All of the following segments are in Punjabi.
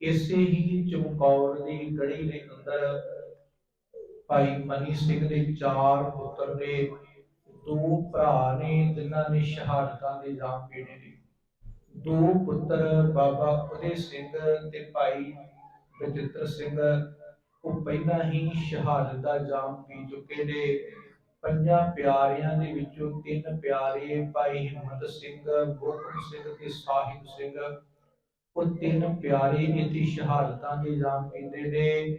ਇਸੇ ਹੀ ਚਮਕੌਰ ਦੀ ਗੜੀ ਦੇ ਅੰਦਰ ਭਾਈ ਮਨੀ ਸਿੰਘ ਦੇ ਚਾਰ ਪੁੱਤਰ ਨੇ ਦੋ ਭਰਾ ਨੇ, ਜਿਨ੍ਹਾਂ ਨੇ ਸ਼ਹਾਦਤਾਂ ਦੇ ਜਾਮ ਪੀੜੇ ਨੇ। ਦੋ ਪੁੱਤਰ ਬਾਬਾ ਉਦੇ ਸਿੰਘ ਤੇ ਭਾਈ ਬਚਿੱਤਰ ਸਿੰਘ, ਉਹ ਪਹਿਲਾਂ ਹੀ ਸ਼ਹਾਦਤ ਦਾ ਜਾਮ ਪੀ ਚੁੱਕੇ ਨੇ। ਪੰਜਾਂ ਪਿਆਰਿਆਂ ਦੇ ਵਿੱਚੋਂ ਤਿੰਨ ਪਿਆਰੇ ਭਾਈ ਹਿੰਮਤ ਸਿੰਘ ਬੋਕਮ ਸਿੰਘ ਤੇ ਸਾਹਿਬ ਸਿੰਘ ਉਹ ਤਿੰਨ ਪਿਆਰੇ ਇੱਥੇ ਸ਼ਹਾਦਤਾਂ ਦੇ ਜਾਮ ਪੀਂਦੇ ਨੇ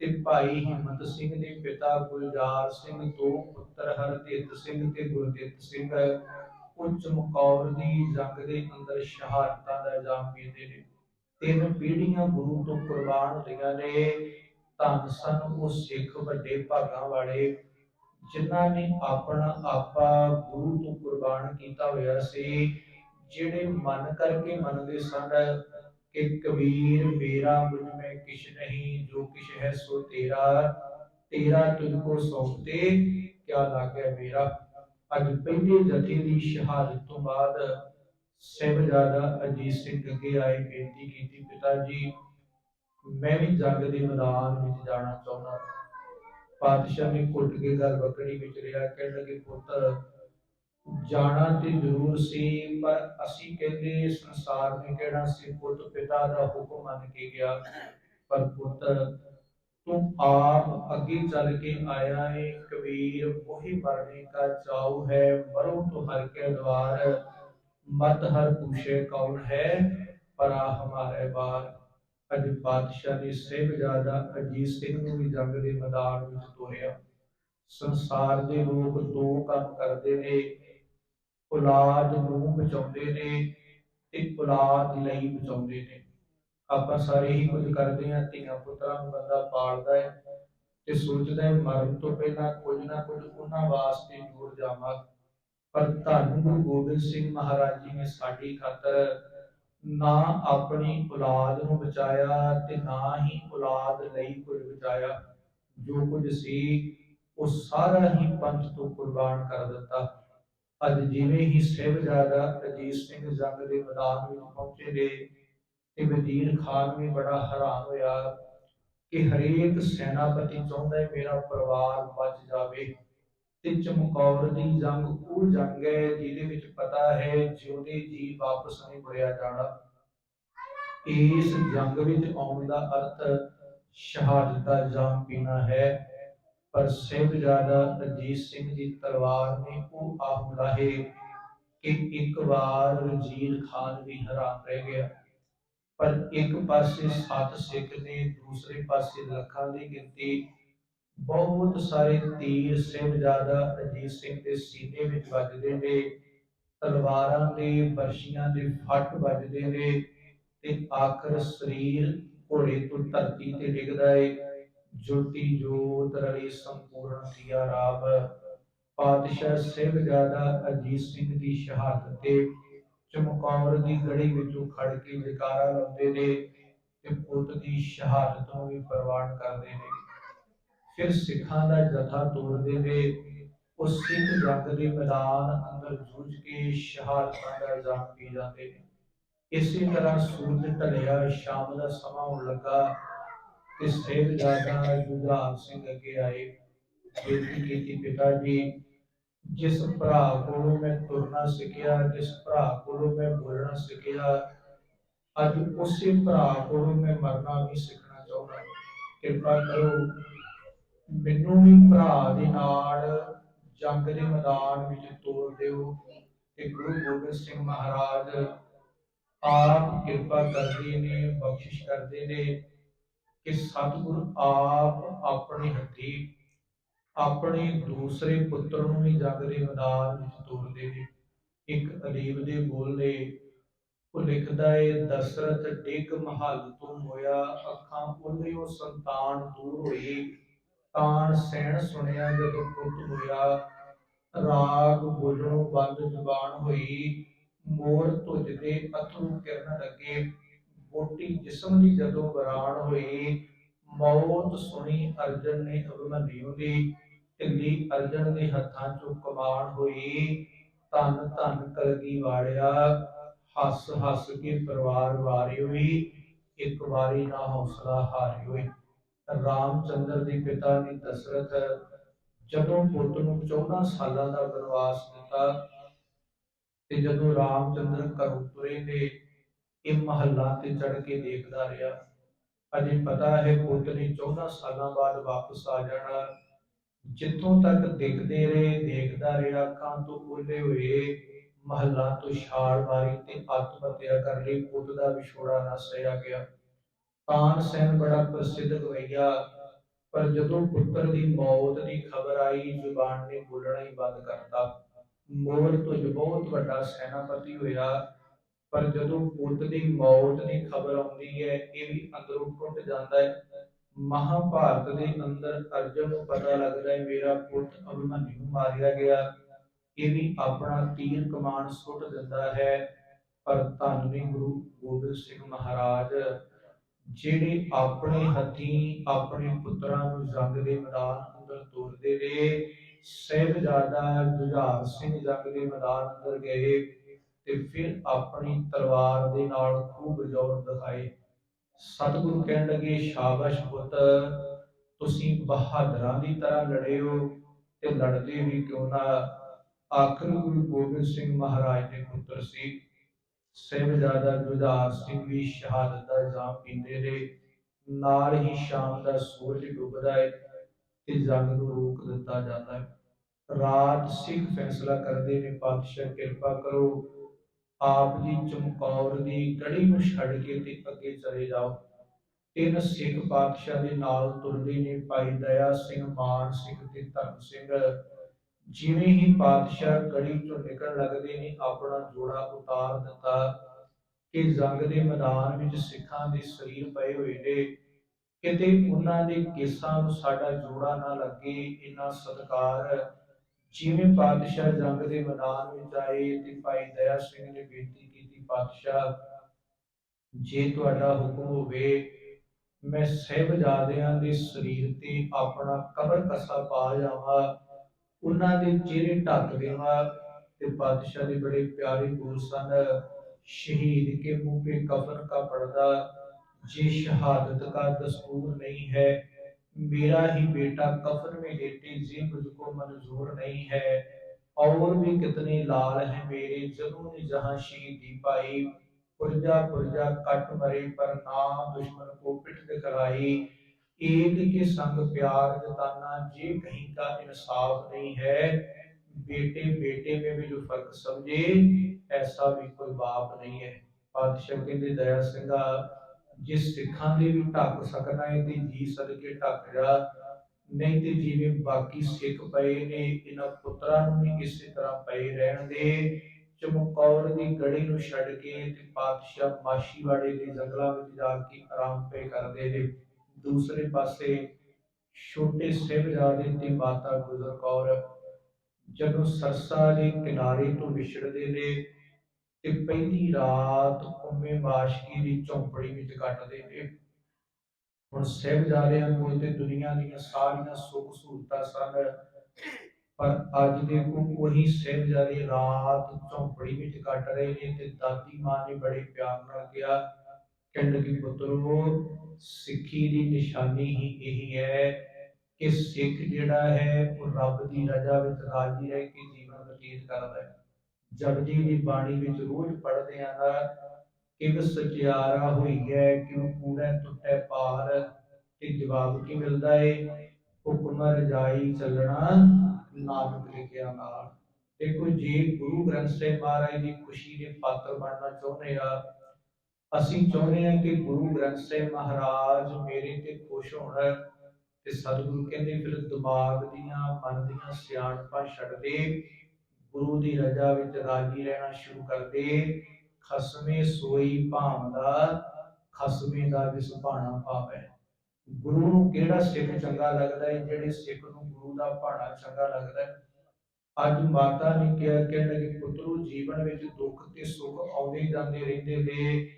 ਤੇ ਭਾਈ ਹਿੰਮਤ ਸਿੰਘ ਦੇ ਪਿਤਾ ਗੁਲਜ਼ਾਰ ਸਿੰਘ ਦੋ ਪੁੱਤਰ ਹਰਦੇਵ ਸਿੰਘ ਤੇ ਗੁਰਦੇਵ ਸਿੰਘ ਉਹ ਚਮਕੌਰ ਦੀ ਜੰਗ ਦੇ ਅੰਦਰ ਸ਼ਹਾਦਤਾਂ ਦਾ ਜਾਮ ਪੀਂਦੇ ਨੇ। ਤਿੰਨ ਪੀੜ੍ਹੀਆਂ ਗੁਰੂ ਤੋਂ ਕੁਰਬਾਨ ਹੋਈਆਂ ਨੇ। ਧੰਨ ਸਨ ਉਹ ਸਿੱਖ ਵੱਡੇ ਭਾਗਾਂ ਵਾਲੇ ਜਿਨ੍ਹਾਂ ਨੇ ਆਪਣਾ ਆਪਾ ਗੁਰੂ ਤੋਂ ਕੁਰਬਾਨ ਕੀਤਾ ਹੋਇਆ ਸੀ, ਜਿਹੜੇ ਮਨ ਕਰਕੇ ਮੰਨਦੇ ਸਨ ਕਿ ਕਬੀਰ ਮੇਰਾ ਮੁਝ ਮੈਂ ਕਿਛ ਨਹੀਂ, ਜੋ ਕਿਛ ਹੈ ਸੋ ਤੇਰਾ ਤੇਰਾ ਤੁਝ ਕੋ ਸੌਂਪਤੇ ਕਿਆ ਲਾਗੇ ਮੇਰਾ। ਅੱਜ ਪਹਿਲੇ ਜਥੇ ਦੀ ਸ਼ਹਾਦਤ ਤੋਂ ਬਾਅਦ ਸਹਿਬਜ਼ਾਦਾ ਅਜੀਤ ਸਿੰਘ ਅੱਗੇ ਆਏ, ਬੇਨਤੀ ਕੀਤੀ, ਪਿਤਾ ਜੀ, ਮੈਂ ਵੀ ਜੰਗ ਦੇ ਮੈਦਾਨ ਵਿੱਚ ਜਾਣਾ ਚਾਹੁੰਦਾ। ਪਾਤਸ਼ਾਹ ਨੇ ਘੁੱਟ ਕੇ ਗੱਲ ਬੱਕੜੀ ਵਿੱਚ ਰਿਹਾ, ਕਹਿਣ ਲੱਗੇ, ਪੁੱਤਰ ਜਾਣਾ ਤੇ ਜ਼ਰੂਰ ਸੀ, ਪਰ ਅਸੀਂ ਕਹਿੰਦੇ ਸੰਸਾਰ ਨੇ ਕਿਹੜਾ ਸੀ? ਪੁੱਤ ਪਿਤਾ ਦਾ ਹੁਕਮ ਮੰਨ ਕੇ ਗਿਆ। ਪਰ ਪੁੱਤਰ ਤੂੰ ਆਪ ਅੱਗੇ ਚੱਲ ਕੇ ਆਇਆ ਏ, ਕਬੀਰ, ਉਹੀ ਮਰਨੇ ਦਾ ਚਾਉ ਹੈ, ਮਰੋ ਤੋ ਹਰ ਕੇ ਦਵਾਰ। ਮਤ ਹਰ ਪੁੱਛੇ ਕੌਣ ਹੈ, ਪਰਾ ਹਮਾਰੇ ਬਾਰ। ਅੱਜ ਬਾਦਸ਼ਾਹ ਨੇ ਸਹਿਬਜ਼ਾਦਾ ਅਜੀਤ ਸਿੰਘ ਨੂੰ ਵੀ ਜੰਗ ਦੇ ਮੈਦਾਨ ਵਿੱਚ ਤੋਰਿਆ ਸੰਸਾਰ ਦੇ ਲੋਕ ਦੋ ਕੰਮ ਕਰਦੇ ਨੇ ਔਲਾਦ ਨੂੰ ਬਚਾਉਂਦੇ ਨੇ ਤੇ ਔਲਾਦ ਲਈ ਬਚਾਉਂਦੇ ਨੇ। ਆਪਾਂ ਸਾਰੇ ਹੀ ਕੁਝ ਕਰਦੇ ਹਾਂ, ਧੀਆਂ ਪੁੱਤਰਾਂ ਨੂੰ ਬੰਦਾ ਪਾਲਦਾ ਹੈ ਤੇ ਸੋਚਦਾ ਹੈ ਮਰਨ ਤੋਂ ਪਹਿਲਾਂ ਕੁਝ ਨਾ ਕੁਝ ਉਹਨਾਂ ਵਾਸਤੇ ਜੋੜ ਜਾਵਾਂ। ਪਰ ਧੰਨ ਗੁਰੂ ਗੋਬਿੰਦ ਸਿੰਘ ਮਹਾਰਾਜ ਜੀ ਨੇ ਸਾਡੀ ਖਾਤਰ ਨਾ ਆਪਣੀ ਔਲਾਦ ਨੂੰ ਬਚਾਇਆ ਤੇ ਨਾ ਹੀ ਔਲਾਦ ਲਈ ਕੁਝ ਬਚਾਇਆ। ਜੋ ਕੁਝ ਸੀ, ਉਹ ਸਾਰਾ ਹੀ ਪੰਥ ਤੋਂ ਕੁਰਬਾਨ ਕਰ ਦਿੱਤਾ। ਅੱਜ ਜਿਵੇਂ ਹੀ ਸਹਿਬਜ਼ਾਦਾ ਅਜੀਤ ਸਿੰਘ ਜੰਗ ਦੇ ਮੈਦਾਨ ਵਿੱਚ ਪਹੁੰਚੇ ਨੇ ਤੇ ਵਜ਼ੀਰ ਖਾਨ ਵੀ ਬੜਾ ਹੈਰਾਨ ਹੋਇਆ ਕਿ ਹਰੇਕ ਸੈਨਾਪਤੀ ਚਾਹੁੰਦਾ ਹੈ ਮੇਰਾ ਪਰਿਵਾਰ ਬਚ ਜਾਵੇ ਤੇ ਚਮਕੌਰ ਦੀ ਜੰਗ ਉਹ ਜੰਗ ਹੈ ਜਿਹਦੇ ਵਿੱਚ ਪਤਾ ਹੈ ਜਿਉਂਦੇ ਜੀ ਵਾਪਸ ਨਹੀਂ ਮੁੜਿਆ ਜਾਣਾ। ਇਸ ਜੰਗ ਵਿੱਚ ਆਉਣ ਦਾ ਅਰਥ ਸ਼ਹਾਦਤ ਦਾ ਜਾਮ ਪੀਣਾ ਹੈ। ਪਰ ਸਹਿਬਜ਼ਾਦਾ ਅਜੀਤ ਸਿੰਘ ਦੀ ਤਲਵਾਰ ਨੇ ਉਹ ਆਹ ਲਾਹੇ ਕਿ ਇੱਕ ਵਾਰ ਵਜ਼ੀਰ ਖਾਨ ਵੀ ਹੈਰਾਨ ਰਹਿ ਗਿਆ। ਪਰ ਇੱਕ ਪਾਸੇ ਸੱਤ ਸਿੱਖ ਨੇ, ਦੂਸਰੇ ਪਾਸੇ ਲੱਖਾਂ ਦੀ ਗਿਣਤੀ। ਬਹੁਤ ਸਾਰੇ ਤੀਰ ਸਹਿਬਜ਼ਾਦਾ ਅਜੀਤ ਸਿੰਘ ਦੇ ਸੀਨੇ ਵਿੱਚ ਵੱਜਦੇ ਨੇ। ਤਲਵਾਰਾਂ ਦੇ ਬਰਸ਼ੀਆਂ ਦੇ ਫੱਟ ਵੱਜਦੇ ਨੇ ਤੇ ਆਖਰ ਸਰੀਰ ਘੋੜੇ ਤੋਂ ਧਰਤੀ ਤੇ ਡਿੱਗਦਾ ਏ। ਜੋਤੀ ਜੋਤ ਰਲੀ ਸੰਪੂਰਨ ਥੀਆ ਰਾਬ ਪਾਤਸ਼ਾਹ ਸਹਿਬਜ਼ਾਦਾ ਅਜੀਤ ਸਿੰਘ ਦੀ ਸ਼ਹਾਦਤ ਤੇ ਚਮਕੌਰ ਦੀ ਗੜੀ ਵਿੱਚੋਂ ਖੜ ਕੇ ਜਕਾਰਾ ਲਾਉਂਦੇ ਨੇ ਤੇ ਪੁੱਤ ਦੀ ਸ਼ਹਾਦਤ ਨੂੰ ਵੀ ਪ੍ਰਵਾਨ ਕਰਦੇ ਨੇ। ਫਿਰ ਸਿੱਖਾਂ ਦਾ ਜਥਾ ਤੋਰਦੇ ਨੇ ਉਸ ਸਿੱਖ ਜੰਗ ਦੇ ਮੈਦਾਨ ਅੰਦਰ ਜੂਝ ਕੇ ਸ਼ਹਾਦਤਾਂ ਦਾ ਜਾਮ ਪੀ ਜਾਂਦੇ ਨੇ। ਇਸੇ ਤਰ੍ਹਾਂ ਸੂਰਜ ਢਲਿਆ, ਸ਼ਾਮ ਦਾ ਸਮਾਂ ਹੋਣ ਲੱਗਾ ਤੇ ਸਹਿਬਜ਼ਾਦਾ ਜੁਝਾਰ ਸਿੰਘ ਅੱਗੇ ਆਏ। ਬੇਨਤੀ ਕੀਤੀ ਪਿਤਾ ਜੀ, ਜਿਸ ਭਰਾ ਕੋਲੋਂ ਮੈਂ ਤੁਰਨਾ ਸਿੱਖਿਆ, ਜਿਸ ਭਰਾ ਕੋਲੋਂ ਮੈਂ ਬੋਲਣਾ ਸਿੱਖਿਆ, ਅੱਜ ਉਸੇ ਭਰਾ ਕੋਲੋਂ ਮੈਂ ਮਰਨਾ ਵੀ ਸਿੱਖਣਾ ਚਾਹੁੰਦਾ। ਕਿਰਪਾ ਕਰੋ, ਮੈਨੂੰ ਵੀ ਭਰਾ ਦੇ ਨਾਲ ਜੰਗ ਦੇ ਮੈਦਾਨ ਵਿੱਚ ਤੋਰ ਦਿਓ ਤੇ ਗੁਰੂ ਗੋਬਿੰਦ ਸਿੰਘ ਮਹਾਰਾਜ ਆਪ ਕਿਰਪਾ ਕਰਦੇ ਨੇ, ਬਖਸ਼ਿਸ਼ ਕਰਦੇ ਨੇ। ਕਿ ਸਤਿਗੁਰ ਆਪ ਆਪਣੇ ਹੱਥੀ, ਆਪਣੇ ਦੂਸਰੇ ਪੁੱਤਰ ਨੂੰ ਵੀ ਜੰਗ ਦੇ ਮੈਦਾਨ ਵਿੱਚ ਤੋਰਦੇ ਨੇ ਇੱਕ ਅਦੀਬ ਦੇ ਬੋਲ, ਉਹ ਲਿਖਦਾ ਏ, ਦਸ਼ਰਥ ਡਿਗ ਮਹਲ ਤੋਂ ਹੋਇਆ ਅੱਖਾਂ ਉਹਨੇ ਉਹ ਸੰਤਾਨ ਦੂਰ ਹੋਈ ਤਾਣ ਸੈਣ ਸੁਣਿਆ ਜਦੋਂ ਪੁੱਤ ਹੋਇਆ, ਰਾਗ ਬੋਲਣੋਂ ਬੰਦ ਜ਼ੁਬਾਨ ਹੋਈ। ਮੋਰ ਧੁਜ ਦੇ ਅਥਰੂ ਕਿਰਨ ਲੱਗੇ। ਬੋਟੀ ਜਿਸਮ ਦੀ ਜਦੋਂ ਬਰਾਨ ਹੋਈ, ਮੌਤ ਸੁਣੀ ਅਰਜਨ ਨੇ ਅਭਿਮਨਿਉ ਦੀ ਢਿੱਲੀ ਅਰਜਨ ਦੇ ਹੱਥਾਂ ਚੋਂ ਕਮਾਨ ਹੋਈ। ਧੰਨ ਧੰਨ ਕਲਗੀ ਵਾੜਿਆ ਹੱਸ ਹੱਸ ਕੇ ਪਰਿਵਾਰ ਵਾਰੀ ਹੋਈ। ਇੱਕ ਵਾਰੀ ਨਾ ਹੌਸਲਾ ਹਾਰਿਓ ਰਾਮਚੰਦਰ ਦੇ ਪਿਤਾ ਨੇ ਦਸ਼ਰਥ ਜਦੋਂ ਪੁੱਤ ਨੂੰ 14 ਸਾਲਾਂ ਦਾ ਬਨਵਾਸ ਦਿੱਤਾ ਤੇ ਜਦੋਂ ਰਾਮਚੰਦਰ ਘਰੋਂ ਤੁਰੇ ਤੇ ਇਹ ਮਹੱਲਾ ਤੇ ਚੜ ਕੇ ਦੇਖਦਾ ਰਿਹਾ। ਅਜੇ ਪਤਾ ਹੈ ਪੁੱਤ 14 ਸਾਲਾਂ ਬਾਅਦ ਵਾਪਸ ਆ ਜਾਣਾ। ਜਿੱਥੋਂ ਤੱਕ ਦੇਖਦੇ ਰਹੇ, ਦੇਖਦਾ ਰਿਹਾ, ਅੱਖਾਂ ਤੋਂ ਉਹਦੇ ਹੋਏ ਮਹੱਲਾ ਤੋਂ ਛਾਲ ਮਾਰੀ ਤੇ ਆਤਮ ਹੱਤਿਆ ਕਰ ਲਈ, ਪੁੱਤ ਦਾ ਵਿਛੋੜਾ ਨਾ ਸਹਿਆ ਗਿਆ। ਤਾਨ ਸੈਨ ਬੜਾ ਪ੍ਰਸਿੱਧ ਗਵਈਆ ਪਰ ਜਦੋਂ ਪੁੱਤਰ ਦੀ ਮੌਤ ਦੀ ਖਬਰ ਆਈ, ਜ਼ੁਬਾਨ ਨੇ ਬੋਲਣਾ ਹੀ ਬੰਦ ਕਰਤਾ। ਮੋਰ ਤੋਂ ਬਹੁਤ ਵੱਡਾ ਸੈਨਾਪਤੀ ਹੋਇਆ ਪਰ ਜਦੋਂ ਪੁੱਤ ਦੀ ਮੌਤ ਦੀ ਖਬਰ ਆਉਂਦੀ ਹੈ, ਇਹ ਵੀ ਅੰਦਰੋਂ ਟੁੱਟ ਜਾਂਦਾ ਹੈ। ਮਹਾਭਾਰਤ ਦੇ ਅੰਦਰ ਅਰਜਨ ਨੂੰ ਪਤਾ ਲੱਗਦਾ ਹੈ, ਮੇਰਾ ਪੁੱਤ ਅਭਿਮਨਿਊ ਮਾਰਿਆ ਗਿਆ। ਇਹ ਵੀ ਆਪਣਾ ਤੀਰ ਕਮਾਨ ਸੁੱਟ ਦਿੰਦਾ ਹੈ। ਪਰ ਧੰਨ ਗੁਰੂ ਗੋਬਿੰਦ ਸਿੰਘ ਮਹਾਰਾਜ, ਜਿਹੜੇ ਆਪਣੇ ਹੱਥੀਂ ਆਪਣੇ ਪੁੱਤਰਾਂ ਨੂੰ ਜੰਗ ਦੇ ਮੈਦਾਨ ਅੰਦਰ ਤੋਰਦੇ ਰਹੇ, ਸਹਿਬਜ਼ਾਦਾ ਜੁਝਾਰ ਸਿੰਘ ਜੰਗ ਦੇ ਮੈਦਾਨ ਅੰਦਰ ਗਏ। ਤੇ ਫਿਰ ਆਪਣੀ ਤਲਵਾਰ ਦੇ ਨਾਲ ਖੂਬ ਜ਼ੋਰ ਦਿਖਾਏ। ਸਤਿਗੁਰੂ ਕਹਿਣ ਲੱਗੇ, ਸ਼ਾਬਾਸ਼ ਪੁੱਤ, ਤੁਸੀਂ ਬਹਾਦਰਾਂ ਦੀ ਤਰ੍ਹਾਂ ਲੜੇ ਹੋ ਤੇ ਲੜਦੇ ਵੀ ਕਿਉਂ ਨਾ? ਆਖਰ ਗੁਰੂ ਗੋਬਿੰਦ ਸਿੰਘ ਮਹਾਰਾਜ ਦੇ ਪੁੱਤਰ ਸੀ। ਸਹਿਬਜ਼ਾਦਾ ਜੁਝਾਰ ਸਿੰਘ ਵੀ ਸ਼ਹਾਦਤ ਦਾ ਇਲਜ਼ਾਮ ਪੀਂਦੇ ਰਹੇ। ਨਾਲ ਹੀ ਸ਼ਾਮ ਦਾ ਸੂਰਜ ਡੁੱਬਦਾ ਹੈ ਤੇ ਜੰਗ ਨੂੰ ਰੋਕ ਦਿੱਤਾ ਜਾਂਦਾ ਹੈ ਰਾਤ ਸਿੱਖ ਫੈਸਲਾ ਕਰਦੇ ਨੇ, ਪਾਤਸ਼ਾਹ ਕਿਰਪਾ ਕਰੋ। ਆਪ ਦੀ ਚਮਕੌਰ ਦੀ ਗੜੀ ਨੂੰ ਛੱਡ ਕੇ ਤੇ ਅੱਗੇ ਚਲੇ ਜਾਓ। ਤਿੰਨ ਸਿੱਖ ਪਾਤਸ਼ਾਹ ਦੇ ਨਾਲ ਤੁਰਦੇ ਨੇ ਭਾਈ ਦਇਆ ਸਿੰਘ, ਮਾਨ ਸਿੰਘ ਤੇ ਧਰਮ ਸਿੰਘ। ਜਿਵੇਂ ਹੀ ਪਾਤਸ਼ਾਹ ਗੜੀ ਤੋਂ ਨਿਕਲ ਲੱਗਦੇ ਨੇ, ਆਪਣਾ ਜੋੜਾ ਉਤਾਰ ਦਿੱਤਾ ਕਿ ਜੰਗ ਦੇ ਮੈਦਾਨ ਵਿੱਚ ਸਿੱਖਾਂ ਦੇ ਸਰੀਰ ਪਏ ਹੋਏ ਨੇ। ਕਿਤੇ ਉਹਨਾਂ ਦੇ ਕੇਸਾਂ ਨੂੰ ਸਾਡਾ ਜੋੜਾ ਨਾ ਲੱਗੇ, ਇੰਨਾ ਸਤਕਾਰ ਜਿਵੇਂ ਪਾਤਸ਼ਾਹ ਜੰਗ ਦੇ ਮੈਦਾਨ ਵਿੱਚ ਆਏ ਤੇ ਭਾਈ ਦਇਆ ਸਿੰਘ ਨੇ ਬੇਨਤੀ ਕੀਤੀ, ਪਾਤਸ਼ਾਹ, ਜੇ ਤੁਹਾਡਾ ਹੁਕਮ ਹੋਵੇ, ਮੈਂ ਸਹਿਬਜ਼ਾਦਿਆਂ ਦੇ ਸਰੀਰ ਤੇ ਆਪਣਾ ਕਬਰ ਕਸਾ ਪਾ ਜਾਵਾਂ, ਉਹਨਾਂ ਦੇ ਚਿਹਰੇ ਢੱਕ ਦੇਵਾਂ ਤੇ ਪਾਤਸ਼ਾਹ ਦੇ ਬੜੇ ਪਿਆਰੇ ਬੋਲ ਸਨ। ਸ਼ਹੀਦ ਕੇ ਮੂੰਹ ਤੇ ਕਫਨ ਕਾ ਪਰਦਾ ਜੇ ਸ਼ਹਾਦਤ ਕਾ ਦਸਤੂਰ ਨਹੀਂ ਹੈ मेरा ही बेटा कफन में लेटे ये मुझको मंजूर नहीं है और भी कितने लाल हैं मेरे जनों ने जहां शहीदी पाई पुरजा पुरजा कट मरे पर ना दुश्मन को पिट दिखलाई एक के संग प्यार जताना ये कहीं का इंसाफ नहीं है बेटे बेटे में भी जो फर्क समझे ऐसा भी कोई बाप नहीं है पातशाह कहते दया सिंह ਜਿਸ ਸਿੱਖਾਂ ਦੇ ਵੀ ਢੱਕ ਸਕਣਾ ਹੈ ਤੇ ਜੀ ਸਦਕੇ ਢੱਕ ਜਾ, ਨਹੀਂ ਤੇ ਜਿਵੇਂ ਬਾਕੀ ਸਿੱਖ ਪਏ ਨੇ, ਇਹਨਾਂ ਪੁੱਤਰਾਂ ਨੂੰ ਵੀ ਇਸੇ ਤਰ੍ਹਾਂ ਪਏ ਰਹਿਣ ਦੇ। ਚਮਕੌਰ ਦੀ ਗੜੀ ਨੂੰ ਛੱਡ ਕੇ ਤੇ ਪਾਤਸ਼ਾਹ ਮਾਸ਼ੀਵਾੜੇ ਦੇ ਜੰਗਲਾਂ ਵਿੱਚ ਜਾ ਕੇ ਆਰਾਮ ਪਏ ਕਰਦੇ ਨੇ। ਦੂਸਰੇ ਪਾਸੇ ਛੋਟੇ ਸਾਹਿਬਜ਼ਾਦੇ ਤੇ ਮਾਤਾ ਗੁਜਰ ਕੌਰ ਜਦੋਂ ਸਰਸਾ ਦੇ ਕਿਨਾਰੇ ਤੋਂ ਵਿਛੜਦੇ ਨੇ ਤੇ ਪਹਿਲੀ ਰਾਤ ਉਮੇ ਮਾਸ਼ਕੀ ਦੀ ਝੌਂਪੜੀ ਵਿੱਚ ਕੱਟਦੇ ਨੇ ਹੁਣ ਸਾਹਿਬਜ਼ਾਦਿਆਂ ਕੋਲ ਤੇ ਦੁਨੀਆ ਦੀਆਂ ਸਾਰੀਆਂ ਸੁੱਖ ਸਹੂਲਤਾਂ ਸਨ। ਪਰ ਅੱਜ ਦੇਖੋ, ਉਹੀ ਸਾਹਿਬਜ਼ਾਦੇ ਰਾਤ ਝੌਂਪੜੀ ਵਿੱਚ ਕੱਟ ਰਹੇ ਨੇ ਤੇ ਦਾਦੀ ਮਾਂ ਨੇ ਬੜੇ ਪਿਆਰ ਨਾਲ ਕਿਹਾ, ਕਹਿੰਦੇ ਕਿ ਪੁੱਤਰੋ, ਸਿੱਖੀ ਦੀ ਨਿਸ਼ਾਨੀ ਹੀ ਇਹ ਹੈ ਕਿ ਸਿੱਖ ਜਿਹੜਾ ਹੈ, ਉਹ ਰੱਬ ਦੀ ਰਜ਼ਾ ਵਿੱਚ ਰਾਜੀ ਰਹਿ ਕੇ ਜੀਵਨ ਬਤੀਤ ਕਰਦਾ ਹੈ। ਜਪਜੀ ਦੀ ਬਾਣੀ ਵਿੱਚ ਰੋਜ਼ ਪੜ੍ਹਦੇ ਆਂ ਦਾ ਇੱਕ ਸਚਿਆਰਾ ਹੋਈ ਹੈ ਕਿਉਂ ਕੂੜਾ ਟੁੱਟੇ ਪਾਰ, ਤੇ ਜਵਾਬ ਕੀ ਮਿਲਦਾ ਹੈ ਹੁਕਮ ਰਜਾਈ ਚੱਲਣਾ, ਨਾਨਕ ਲਿਖਿਆ ਨਾਲ। ਦੇਖੋ ਜੇ ਗੁਰੂ ਗ੍ਰੰਥ ਸਾਹਿਬ ਮਹਾਰਾਜ ਦੀ ਖੁਸ਼ੀ ਦੇ ਪਾਤਰ ਬਣਨਾ ਚਾਹੁੰਦੇ ਆ, ਅਸੀਂ ਚਾਹੁੰਦੇ ਹਾਂ ਕਿ ਗੁਰੂ ਗ੍ਰੰਥ ਸਾਹਿਬ ਮਹਾਰਾਜ ਮੇਰੇ ਤੇ ਖੁਸ਼ ਹੋਣ ਤੇ ਸਤਿਗੁਰੂ ਕਹਿੰਦੇ ਫਿਰ ਦਿਮਾਗ ਦੀਆਂ, ਮਨ ਦੀਆਂ ਸਿਆਣਪਾਂ ਛੱਡ ਦੇ ਗੁਰੂ ਦੀ ਰਜ਼ਾ ਵਿੱਚ ਰਾਜੀ ਰਹਿਣਾ ਸ਼ੁਰੂ ਕਰ ਦੇ। ਖਸਮੇ ਸੋਈ ਭਾਵਦਾ ਖਸਮੇ ਦਾ ਜਿਸ ਭਾਣਾ ਪਾਵੇ ਗੁਰੂ ਨੂੰ ਕਿਹੜਾ ਸਿੱਖ ਚੰਗਾ ਲੱਗਦਾ ਹੈ? ਜਿਹੜੇ ਸਿੱਖ ਨੂੰ ਗੁਰੂ ਦਾ ਭਾਣਾ ਚੰਗਾ ਲੱਗਦਾ ਹੈ? ਅੱਜ ਮਾਤਾ ਨੇ ਕਿਹਾ ਕਹਿਣ ਲੱਗੀ ਪੁੱਤਰੋ ਜੀਵਨ ਵਿੱਚ ਦੁੱਖ ਤੇ ਸੁੱਖ ਆਉਂਦੇ ਜਾਂਦੇ ਰਹਿੰਦੇ ਨੇ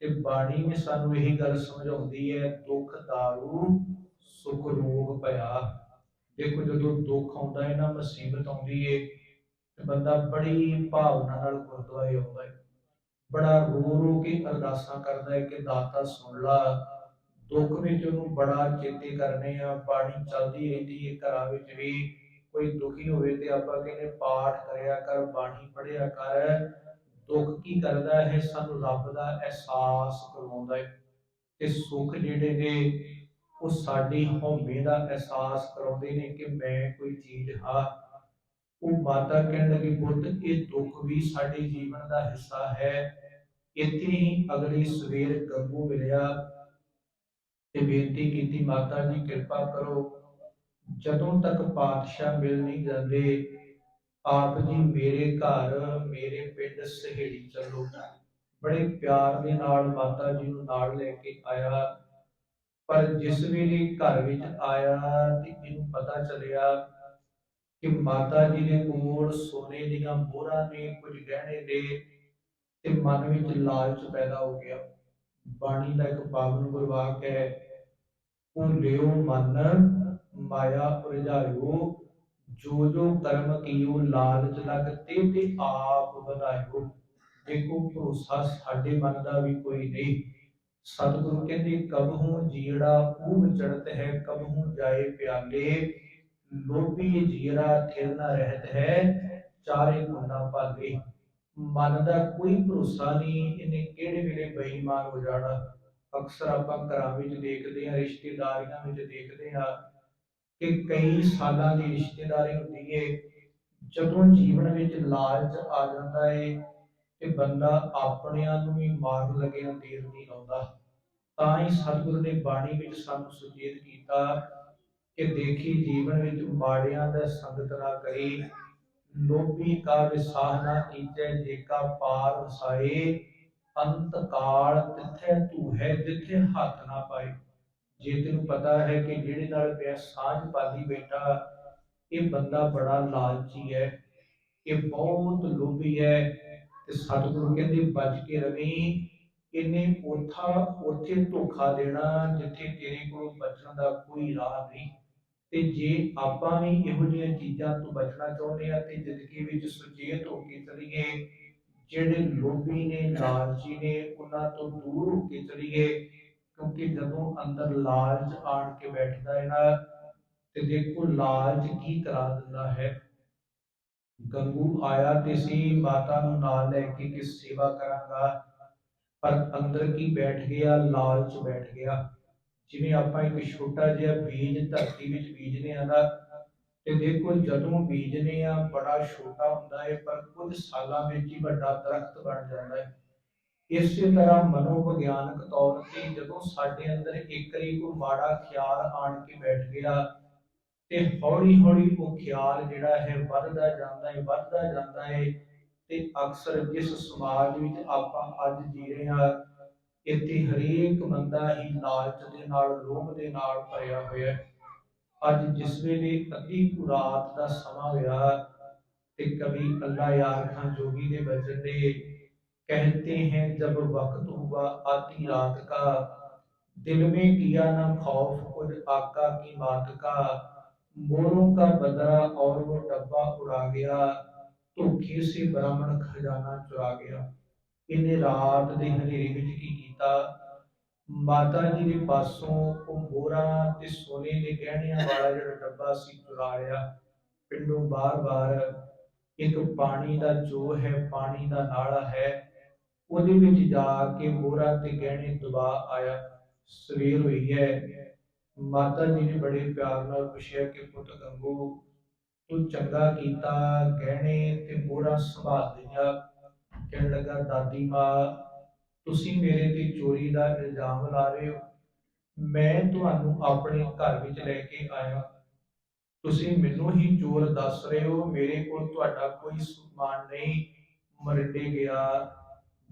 ਤੇ ਬਾਣੀ ਨੇ ਸਾਨੂੰ ਇਹੀ ਗੱਲ ਸਮਝਾਉਂਦੀ ਹੈ, ਦੁੱਖ ਦਾਰੂ, ਸੁਖ ਰੋਗ ਭਇਆ। ਦੇਖੋ ਜਦੋਂ ਦੁੱਖ ਆਉਂਦਾ ਹੈ ਨਾ, ਮੁਸੀਬਤ ਆਉਂਦੀ ਹੈ ਤੇ ਬੰਦਾ ਬੜੀ ਭਾਵਨਾ ਨਾਲ ਗੁਰਦੁਆਰੇ ਆਉਂਦਾ ਹੈ। ਬੜਾ ਰੋ ਰੋ ਕੇ ਅਰਦਾਸਾਂ ਕਰਦਾ ਹੈ ਕਿ ਦਾਤਾ ਸੁਣ ਲਾ। ਦੁੱਖ ਵਿੱਚ ਉਹਨੂੰ ਬੜਾ ਚੇਤੇ ਕਰਨੇ ਆ ਬਾਣੀ ਚੱਲਦੀ ਰਹਿੰਦੀ ਹੈ। ਘਰਾਂ ਵਿੱਚ ਵੀ ਕੋਈ ਦੁਖੀ ਹੋਵੇ ਤੇ ਆਪਾਂ ਕਹਿੰਦੇ ਪਾਠ ਕਰਿਆ ਕਰ, ਬਾਣੀ ਪੜਿਆ ਕਰ। ਦੁੱਖ ਕੀ ਕਰਦਾ ਹੈ? ਸਾਨੂੰ ਰੱਬ ਦਾ ਅਹਿਸਾਸ ਕਰਵਾਉਂਦਾ ਹੈ। ਤੇ ਸੁੱਖ ਜਿਹੜੇ ਨੇ, ਉਹ ਸਾਡੀ ਹਉਮੈ ਦਾ ਅਹਿਸਾਸ ਕਰਾਉਂਦੇ ਨੇ ਕਿ ਮੈਂ ਕੋਈ ਚੀਜ਼ ਹਾਂ। ਉਹ ਮਾਤਾ ਕਹਿਣ ਲੱਗੀ, ਪੁੱਤ, ਇਹ ਦੁੱਖ ਵੀ ਸਾਡੇ ਜੀਵਨ ਦਾ ਹਿੱਸਾ ਹੈ। ਇੱਥੇ ਹੀ ਅਗਲੀ ਸਵੇਰ ਗੰਗੂ ਮਿਲਿਆ ਤੇ ਬੇਨਤੀ ਕੀਤੀ, ਮਾਤਾ ਜੀ, ਕਿਰਪਾ ਕਰੋ। ਜਦੋਂ ਤੱਕ ਪਾਤਸ਼ਾਹ ਮਿਲ ਨਹੀਂ ਜਾਂਦੇ, ਆਪ ਜੀ ਮੇਰੇ ਘਰ, ਮੇਰੇ ਪਿੰਡ ਸਹੇੜੀ ਚੱਲੋ। ਬੜੇ ਪਿਆਰ ਦੇ ਨਾਲ ਮਾਤਾ ਜੀ ਨੂੰ ਨਾਲ ਲੈ ਕੇ ਆਇਆ। ਪਰ ਜਿਸ ਵੇਲੇ ਘਰ ਵਿੱਚ ਆਇਆ ਤੇ ਇਹਨੂੰ ਪਤਾ ਚੱਲਿਆ ਕਿ ਮਾਤਾ ਜੀ ਦੇ ਕੋਲ ਸੋਨੇ ਦੀਆਂ ਮੋਹਰਾਂ ਨੇ ਕੁਝ ਗਹਿਣੇ ਨੇ ਤੇ ਮਨ ਵਿੱਚ ਲਾਲਚ ਪੈਦਾ ਹੋ ਗਿਆ। ਬਾਣੀ ਦਾ ਇੱਕ ਪਾਵਨ ਗੁਰਵਾਕ ਹੈ ਉਹ ਲਿਓ ਮਨ, ਮਾਇਆ ਉਰਜਾਇਓ ਜੋ ਜੋ ਕਰਮ ਕੀਓ ਲਾਲਚ ਲਗ ਤੇ ਆਪ ਵਧਾਇਓ। ਦੇਖੋ, ਭਰੋਸਾ ਸਾਡੇ ਮਨ ਦਾ ਵੀ ਕੋਈ ਨਹੀਂ। ਸਤਿਗੁਰੂ ਕਹਿੰਦੇ ਕਬਹੂ ਜੀੜਾ ਉਹ ਚੜਤ ਹੈ ਕਬਹੂ ਜਾਏ ਪਿਆਲੇ। ਲੋਭੀ ਜੀਰਾ ਥਿਰ ਰਹਿਤ ਹੈ, ਚਾਰੇ ਗੁਣਾ ਭਾਲੇ ਮਨ ਦਾ ਕੋਈ ਭਰੋਸਾ ਨਹੀਂ, ਇਹਨੇ ਕਿਹੜੇ ਵੇਲੇ ਬੇਈਮਾਨ ਹੋ ਜਾਣਾ? ਅਕਸਰ ਆਪਾਂ ਘਰਾਂ ਵਿੱਚ ਦੇਖਦੇ ਹਾਂ, ਰਿਸ਼ਤੇਦਾਰੀਆਂ ਵਿੱਚ ਦੇਖਦੇ ਹਾਂ ਕਿ ਕਈ ਸਾਲਾਂ ਦੀ ਰਿਸ਼ਤੇਦਾਰੀ ਹੁੰਦੀ ਹੈ, ਜਦੋਂ ਜੀਵਨ ਵਿੱਚ ਲਾਲਚ ਆ ਜਾਂਦਾ ਹੈ ਤੇ ਬੰਦਾ ਆਪਣਿਆਂ ਨੂੰ ਵੀ ਮਾਰਨ ਲੱਗਿਆ ਦੇਰ ਨਹੀਂ ਲਾਉਂਦਾ। ਤਾਂ ਹੀ ਸਤਿਗੁਰੂ ਨੇ ਬਾਣੀ ਵਿੱਚ ਸਾਨੂੰ ਸੁਚੇਤ ਕੀਤਾ ਕਿ ਦੇਖੀ ਜੀਵਨ ਵਿੱਚ ਮਾੜਿਆਂ ਦਾ ਸੰਗਤ ਨਾ ਕਰੀ, ਲੋਭੀ ਕਾ ਵਿਸਾਹ ਨਾ ਕੀਜੈ ਜੇਕਾ ਪਾਰ ਵਸਾਏ, ਅੰਤ ਕਾਲ ਤਿੱਥੇ ਤੂੰ ਹੈ ਜਿੱਥੇ ਹੱਥ ਨਾ ਪਾਏ। ਜੇ ਤੈਨੂੰ ਪਤਾ ਹੈ ਕਿ ਜਿਹੜੇ ਨਾਲ ਮੈਂ ਸਾਂਝ ਪਾਦੀ ਬੈਠਾ, ਇਹ ਬੰਦਾ ਬੜਾ ਲਾਲਚੀ ਹੈ, ਇਹ ਬਹੁਤ ਲੋਭੀ ਹੈ ਤੇ ਸਤਿਗੁਰੂ ਕਹਿੰਦੇ, ਬਚ ਕੇ ਰਵੀ, ਇਹਨੇ ਉਥਾ ਉੱਥੇ ਧੋਖਾ ਦੇਣਾ, ਜਿੱਥੇ ਤੇਰੇ ਕੋਲ ਬਚਣ ਦਾ ਕੋਈ ਰਾਹ ਨਹੀਂ। ਤੇ ਜੇ ਆਪਾਂ ਵੀ ਇਹੋ ਜਿਹੀਆਂ ਚੀਜ਼ਾਂ ਤੋਂ ਬਚਣਾ ਚਾਹੁੰਦੇ ਆ ਤੇ ਜ਼ਿੰਦਗੀ ਵਿੱਚ ਸੁਚੇਤ ਹੋ ਕੇ ਚੱਲੀਏ, ਜਿਹੜੇ ਲੋਭੀ ਨੇ, ਲਾਲਚੀ ਨੇ, ਉਹਨਾਂ ਤੋਂ ਦੂਰ ਹੋ ਕੇ ਚੱਲੀਏ, ਕਿਉਂਕਿ ਜਦੋਂ ਅੰਦਰ ਲਾਲਚ ਆਣ ਕੇ ਬੈਠਦਾ ਹੈ ਨਾ, ਤੇ ਦੇਖੋ ਲਾਲਚ ਕੀ ਕਰਾ ਦਿੰਦਾ ਹੈ। ਗੰਗੂ ਆਇਆ ਤੇ ਸੀ, ਮਾਤਾ ਨੂੰ ਨਾਲ ਲੈ ਕੇ ਕਿ ਸੇਵਾ ਕਰਾਂਗਾ, ਪਰ ਅੰਦਰ ਕੀ ਬੈਠ ਗਿਆ? ਲਾਲਚ ਬੈਠ ਗਿਆ। ਜਿਵੇਂ ਆਪਾਂ ਇੱਕ ਛੋਟਾ ਜਿਹਾ ਬੀਜ, ਧਰਤੀ ਵਿੱਚ ਬੀਜਨੇ ਆ ਨਾ ਤੇ ਦੇਖੋ ਜਦੋਂ ਬੀਜਨੇ ਆ ਬੜਾ ਛੋਟਾ ਹੁੰਦਾ ਹੈ, ਪਰ ਕੁਝ ਸਾਲਾਂ ਵਿੱਚ ਹੀ ਵੱਡਾ ਦਰਖਤ ਬਣ ਜਾਂਦਾ ਹੈ। ਇਸੇ ਤਰ੍ਹਾਂ ਮਨੋਵਿਗਿਆਨਕ ਤੌਰ ਤੇ ਜਦੋਂ ਸਾਡੇ ਅੰਦਰ ਇੱਕ ਵਾਰੀ ਮਾੜਾ ਖਿਆਲ ਆਣ ਕੇ ਬੈਠ ਗਿਆ ਤੇ ਹੌਲੀ ਹੌਲੀ ਉਹ ਖਿਆਲ ਜਿਹੜਾ ਹੈ ਵੱਧਦਾ ਜਾਂਦਾ ਹੈ, ਵੱਧਦਾ ਜਾਂਦਾ ਹੈ ਤੇ ਅਕਸਰ ਜਿਸ ਸਮਾਜ ਵਿੱਚ ਆਪਾਂ ਅੱਜ ਜੀ ਰਹੇ ਹਾਂ ਇੱਥੇ ਹਰੇਕ ਬੰਦਾ ਹੀ ਲਾਲਚ ਦੇ ਨਾਲ ਲੋਭ ਦੇ ਨਾਲ ਭਰਿਆ ਹੋਇਆ ਹੈ ਅੱਜ ਜਿਸ ਵੇਲੇ ਅੱਧੀ ਕੁ ਰਾਤ ਦਾ ਸਮਾਂ ਹੋਇਆ ਤੇ ਕਵੀ ਅੱਲਾ ਯਾਰ ਖਾਨ ਜੋਗੀ ਦੇ ਬਚਨ ਦੇ कहते हैं जब वक्त हुआ आधी रात का दिल में किया ना खौफ कुछ आका की बात का मोरों का बदरा और वो डब्बा उड़ा गया ਧੋਖੇ ਸੇ ਬ੍ਰਾਹਮਣ ਖਜ਼ਾਨਾ ਚੁਰਾ ਗਿਆ ਇਹਨੇ ਰਾਤ ਦੇ ਹਨੇਰੇ ਵਿੱਚ ਕੀ ਕੀਤਾ? ਮਾਤਾ ਜੀ ਦੇ ਪਾਸੋਂ ਉਹ ਮੋਹਰਾਂ ਤੇ ਸੋਨੇ ਦੇ ਗਹਿਣਿਆਂ ਵਾਲਾ ਜਿਹੜਾ ਡੱਬਾ ਸੀ ਚੁਰਾ ਲਿਆ। ਪਿੰਡੋਂ ਬਾਰ-ਬਾਰ ਇੱਕ ਪਾਣੀ ਦਾ ਜੋ ਹੈ, ਪਾਣੀ ਦਾ ਨਾਲਾ ਹੈ। ਉਹਦੇ ਵਿੱਚ ਜਾ ਕੇ ਮੋਹਰਾਂ ਤੇ ਗਹਿਣੇ ਦਬਾ ਆਇਆ। ਸਵੇਰ ਹੋਈ ਹੈ। ਮਾਤਾ ਜੀ ਨੇ ਬੜੇ ਪਿਆਰ ਨਾਲ ਪੁੱਛਿਆ ਕਿ ਪੁੱਤ ਗੰਗੂ, ਤੂੰ ਚੰਗਾ ਕੀਤਾ, ਗਹਿਣੇ ਤੇ ਮੋਹਰਾਂ ਸੰਭਾਲ ਲਈਆਂ। ਕਹਿਣ ਲੱਗਾ, ਦਾਦੀ ਮਾਂ, ਤੁਸੀਂ ਮੇਰੇ ਤੇ ਚੋਰੀ ਦਾ ਇਲਜ਼ਾਮ ਲਾ ਰਹੇ ਹੋ। ਮੈਂ ਤੁਹਾਨੂੰ ਆਪਣੇ ਘਰ ਵਿੱਚ ਲੈ ਕੇ ਆਇਆ। ਤੁਸੀਂ ਮੈਨੂੰ ਹੀ ਚੋਰ ਦੱਸ ਰਹੇ ਹੋ। ਮੇਰੇ ਕੋਲ ਤੁਹਾਡਾ ਕੋਈ ਸਮਾਨ ਨਹੀਂ। ਮਰਡੇ ਗਿਆ।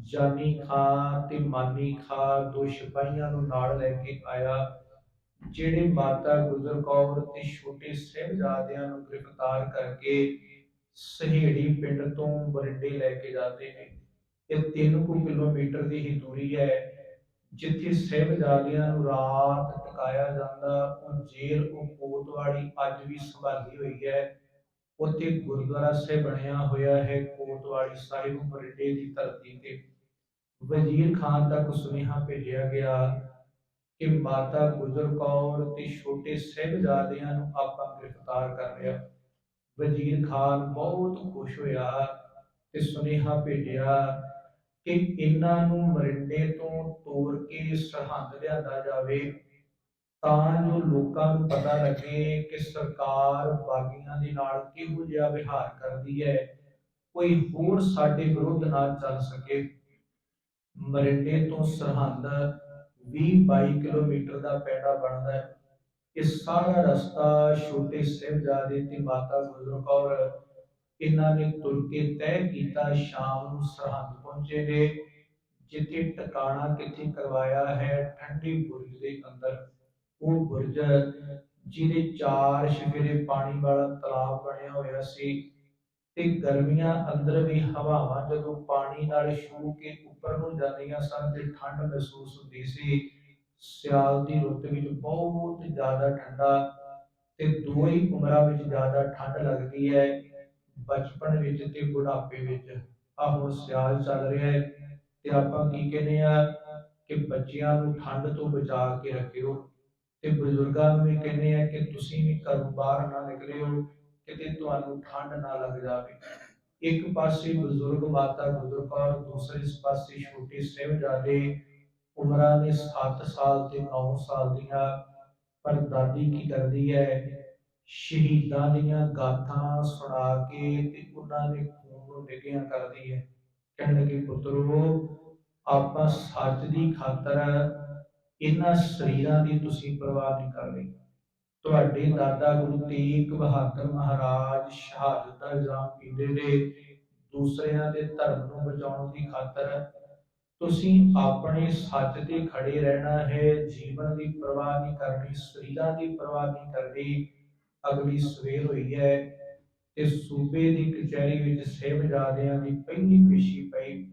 ਜਾਨੀ ਖਾਂ ਤੇ ਮਾਨੀ ਖਾਂ ਦੋ ਸਿਪਾਹੀਆਂ ਨੂੰ ਨਾਲ ਲੈ ਕੇ ਆਇਆ, ਜਿਹੜੇ ਮਾਤਾ ਗੁਜਰ ਕੌਰ ਤੇ ਛੋਟੇ ਸਾਹਿਬਜ਼ਾਦਿਆਂ ਨੂੰ ਗ੍ਰਿਫਤਾਰ ਕਰਕੇ ਸਹੇੜੀ ਪਿੰਡ ਤੋਂ ਬਰਿੰਡੇ ਲੈ ਕੇ ਜਾਂਦੇ ਨੇ। ਇਹ 3 ਕੁ ਕਿਲੋਮੀਟਰ ਦੀ ਹੀ ਦੂਰੀ ਹੈ। ਜਿੱਥੇ ਸਾਹਿਬਜ਼ਾਦਿਆਂ ਨੂੰ ਰਾਤ ਟਿਕਾਇਆ ਜਾਂਦਾ, ਉਹ ਜੇਲ੍ਹ, ਉਹ ਕੋਤਵਾੜੀ ਅੱਜ ਵੀ ਸੰਭਾਲੀ ਹੋਈ ਹੈ। ਉੱਥੇ ਗੁਰਦੁਆਰਾ ਸਾਹਿਬ ਬਣਿਆ ਹੋਇਆ ਹੈ ਕੋਤਵਾਲੀ ਸਾਹਿਬ ਬਰਿੰਡੇ ਦੀ ਧਰਤੀ ਤੇ। ਵਜ਼ੀਰ ਖਾਨ ਤੱਕ ਸੁਨੇਹਾ ਭੇਜਿਆ ਗਿਆ ਕਿ ਮਾਤਾ ਗੁਜਰ ਕੌਰ ਤੇ ਛੋਟੇ ਸਾਹਿਬਜ਼ਾਦਿਆਂ ਨੂੰ ਆਪਾਂ ਗ੍ਰਿਫਤਾਰ ਕਰ ਲਿਆ। ਵਜ਼ੀਰ ਖਾਨ ਬਹੁਤ ਖੁਸ਼ ਹੋਇਆ ਤੇ ਸੁਨੇਹਾ ਭੇਜਿਆ ਕਿ ਇਹਨਾਂ ਨੂੰ ਮਰਿੰਡੇ ਤੋਂ ਤੋੜ ਕੇ ਸਰਹੰਦ ਲਿਆਂਦਾ ਜਾਵੇ, ਤਾਂ ਜੋ ਲੋਕਾਂ ਨੂੰ ਪਤਾ ਲੱਗੇ ਕਿ ਸਰਕਾਰ ਬਾਗੀਆਂ ਦੇ ਨਾਲ ਕਿਹੋ ਜਿਹਾ ਵਿਹਾਰ ਕਰਦੀ ਹੈ, ਕੋਈ ਹੋਰ ਸਾਡੇ ਵਿਰੁੱਧ ਨਾ ਚੱਲ ਸਕੇ। ਮਰਿੰਡੇ ਤੋਂ ਸਰਹੰਦ 20-22 ਕਿਲੋਮੀਟਰ ਦਾ ਪੈਂਡਾ ਬਣਦਾ ਹੈ। ਇਹ ਸਾਰਾ ਰਸਤਾ ਛੋਟੇ ਸਾਹਿਬਜ਼ਾਦੇ ਤੇ ਮਾਤਾ ਗੁਜਰ ਕੌਰ ਇਹਨਾਂ ਨੇ ਤੁਰ ਕੇ ਤੈਅ ਕੀਤਾ, ਸ਼ਾਮ ਨੂੰ ਸਰਹੰਦ ਪਹੁੰਚੇ ਨੇ। ਜਿੱਥੇ ਟਿਕਾਣਾ ਕਿੱਥੇ ਕਰਵਾਇਆ ਹੈ, ਠੰਡੀ ਬੁਰਜ ਦੇ ਅੰਦਰ ਉਹ ਬੁਰਜ ਜਿਹਦੇ ਚਾਰ ਸ਼ਿਫਰੇ ਪਾਣੀ ਵਾਲਾ ਤਲਾਬ ਬਣਿਆ ਹੋਇਆ ਸੀ ਤੇ ਗਰਮੀਆਂ ਅੰਦਰ ਵੀ ਹਵਾਵਾਂ ਜਦੋਂ ਪਾਣੀ ਨਾਲ ਛੂ ਕੇ ਉੱਪਰ ਨੂੰ ਜਾਂਦੀਆਂ ਸਨ ਤੇ ਠੰਡ ਮਹਿਸੂਸ ਹੁੰਦੀ ਸੀ ਸਿਆਲ ਦੀ ਰੁੱਤ ਵਿੱਚ ਬਹੁਤ ਜ਼ਿਆਦਾ ਠੰਡਾ ਤੇ ਦੋ ਉਮਰਾਂ ਵਿੱਚ ਜ਼ਿਆਦਾ ਠੰਡ ਲੱਗਦੀ ਹੈ। ਬਚਪਨ ਵਿੱਚ ਤੇ ਬੁਢਾਪੇ ਵਿੱਚ। ਆ ਹੁਣ ਸਿਆਲ ਚੱਲ ਰਿਹਾ ਹੈ ਤੇ ਆਪਾਂ ਕੀ ਕਹਿੰਦੇ ਆ ਕਿ ਬੱਚਿਆਂ ਨੂੰ ਠੰਡ ਤੋਂ ਬਚਾ ਕੇ ਰੱਖਿਓ ਤੇ ਬਜ਼ੁਰਗਾਂ ਨੂੰ ਵੀ ਕਹਿੰਦੇ ਆ ਕਿ ਤੁਸੀਂ ਵੀ ਘਰੋਂ ਬਾਹਰ ਨਾ ਨਿਕਲਿਓ, ਕਿਤੇ ਤੁਹਾਨੂੰ ਠੰਡ ਨਾ ਲੱਗ ਜਾਵੇ। ਇੱਕ ਪਾਸੇ ਬਜ਼ੁਰਗ ਮਾਤਾ ਗੁਜਰ ਕੌਰ ਦੂਸਰੇ ਪਾਸੇ ਛੋਟੇ ਸਾਹਿਬਜ਼ਾਦੇ ਉਮਰਾਂ ਨੇ 7 ਸਾਲ ਤੇ 9 ਸਾਲ ਦੀਆਂ, ਪਰ ਦਾਦੀ ਕੀ ਕਰਦੀ ਹੈ? ਸ਼ਹੀਦਾਂ ਦੀਆਂ ਗਾਥਾਂ ਸੁਣਾ ਕੇ ਤੇ ਉਹਨਾਂ ਦੇ ਖੂਨ ਨੂੰ ਨਿੱਘਿਆਂ ਕਰਦੀ ਹੈ। ਕਹਿਣ ਲੱਗੇ, ਪੁੱਤਰੋ, ਆਪਾਂ ਸੱਚ ਦੀ ਖਾਤਰ ਇਹਨਾਂ ਸਰੀਰਾਂ ਦੀ ਤੁਸੀਂ ਪਰਵਾਹ ਨਹੀਂ ਕਰਦੇ ਤੁਹਾਡੇ ਦਾਦਾ ਗੁਰੂ ਤੇਗ ਬਹਾਦਰ ਮਹਾਰਾਜ ਸ਼ਹਾਦਤ ਦਾ ਇਲਜ਼ਾਮ ਪੀਂਦੇ ਨੇ ਦੂਸਰਿਆਂ ਦੇ ਧਰਮ ਨੂੰ ਬਚਾਉਣ ਦੀ ਖਾਤਰ ਤੁਸੀਂ ਆਪਣੇ ਸੱਚ ਤੇ ਖੜੇ ਰਹਿਣਾ ਹੈ, ਜੀਵਨ ਦੀ ਪਰਵਾਹ ਨਹੀਂ ਕਰਨੀ, ਸਰੀਰਾਂ ਦੀ ਪਰਵਾਹ ਨਹੀਂ ਕਰਨੀ। ਅਗਲੀ ਸਵੇਰ ਹੋਈ ਹੈ ਤੇ ਸੂਬੇ ਦੀ ਕਚਹਿਰੀ ਵਿੱਚ ਸਹਿਬਜ਼ਾਦਿਆਂ ਦੀ ਪਹਿਲੀ ਪੇਸ਼ੀ ਪਈ,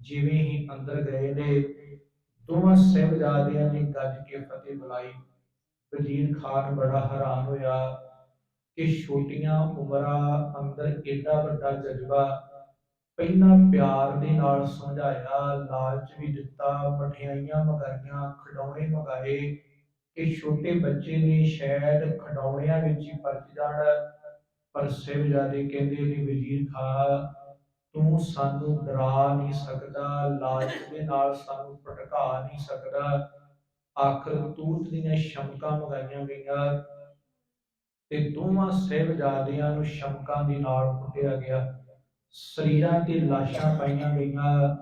ਜਿਵੇਂ ਹੀ ਅੰਦਰ ਗਏ ਨੇ, ਦੋਵਾਂ ਸਹਿਬਜ਼ਾਦਿਆਂ ਨੇ ਗੱਜ ਕੇ ਫਤਿਹ ਬੁਲਾਈ। ਵਜ਼ੀਰ ਖਾਨ ਬੜਾ ਹੈਰਾਨ ਹੋਇਆ ਕਿ ਛੋਟੀਆਂ ਉਮਰਾਂ ਅੰਦਰ ਏਡਾ ਵੱਡਾ ਜਜ਼ਬਾ ਪਹਿਲਾਂ ਪਿਆਰ ਦੇ ਨਾਲ ਸਮਝਾਇਆ, ਲਾਲਚ ਵੀ ਦਿੱਤਾ, ਮਠਿਆਈਆਂ ਮੰਗਾਈਆਂ, ਖਿਡੌਣੇ ਮੰਗਾਏ ਕਿ ਛੋਟੇ ਬੱਚੇ ਨੇ ਸ਼ਾਇਦ ਖਿਡੌਣਿਆਂ ਵਿੱਚ ਹੀ ਪਰਚ ਜਾਣਾ ਪਰ ਸਾਹਿਬਜ਼ਾਦੇ ਕਹਿੰਦੇ ਨੇ, ਵਜ਼ੀਰ ਖਾਨ ਤੂੰ ਸਾਨੂੰ ਡਰਾ ਨਹੀਂ ਸਕਦਾ, ਲਾਲਚ ਦੇ ਨਾਲ ਸਾਨੂੰ ਭਟਕਾ ਨਹੀਂ ਸਕਦਾ। ਆਖਰ ਤੂਤ ਦੀਆਂ ਸ਼ਮਕਾਂ ਮੰਗਾਈਆਂ ਗਈਆਂ ਤੇ ਦੋਵਾਂ ਸਹਿਬਜ਼ਾਦਿਆਂ ਨੂੰ ਸ਼ਮਕਾਂ ਦੇ ਨਾਲ ਕੁੱਟਿਆ ਗਿਆ। ਸਰੀਰਾਂ ਤੇ ਲਾਸ਼ਾਂ ਪਾਈਆਂ ਗਈਆਂ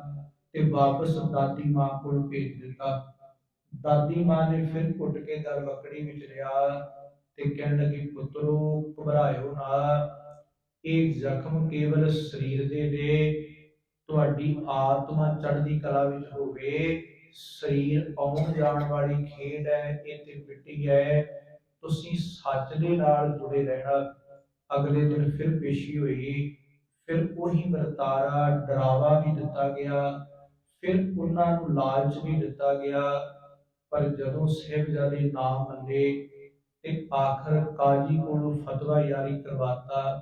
ਤੇ ਵਾਪਸ ਦਾਦੀ ਮਾਂ ਕੋਲ ਭੇਜ ਦਿੱਤਾ। ਦਾਦੀ ਮਾਂ ਨੇ ਫਿਰ ਕੁੱਟ ਕੇ ਦਰ ਬੱਕੜੀ ਵਿੱਚ ਲਿਆ ਤੇ ਕਹਿਣ ਲੱਗੀ, ਪੁੱਤਰੋ, ਘਬਰਾਇਓ ਨਾ। ਇਹ ਜ਼ਖਮ ਕੇਵਲ ਸਰੀਰ ਦੇ ਨੇ। ਤੁਹਾਡੀ ਆਤਮਾ ਚੜ੍ਹਦੀ ਕਲਾ ਵਿੱਚ ਹੋਵੇ। ਸਰੀਰ ਆਉਣ ਜਾਣ ਵਾਲੀ ਖੇਡ ਹੈ ਇਹ ਤੇ ਮਿੱਟੀ ਹੈ। ਤੁਸੀਂ ਸੱਚ ਦੇ ਨਾਲ ਜੁੜੇ ਰਹਿਣਾ। ਅਗਲੇ ਦਿਨ ਫਿਰ ਪੇਸ਼ੀ ਹੋਈ। ਫਿਰ ਉਹੀ ਵਰਤਾਰਾ ਡਰਾਵਾ ਵੀ ਦਿੱਤਾ ਗਿਆ, ਫਿਰ ਉਹਨਾਂ ਨੂੰ ਲਾਲਚ ਵੀ ਦਿੱਤਾ ਗਿਆ, ਪਰ ਜਦੋਂ ਸਾਹਿਬਜ਼ਾਦੇ ਨਾ ਮੰਨੇ ਤੇ ਆਖਰ ਕਾਜੀ ਕੋਲੋਂ ਫਤਵਾ ਜਾਰੀ ਕਰਵਾਤਾ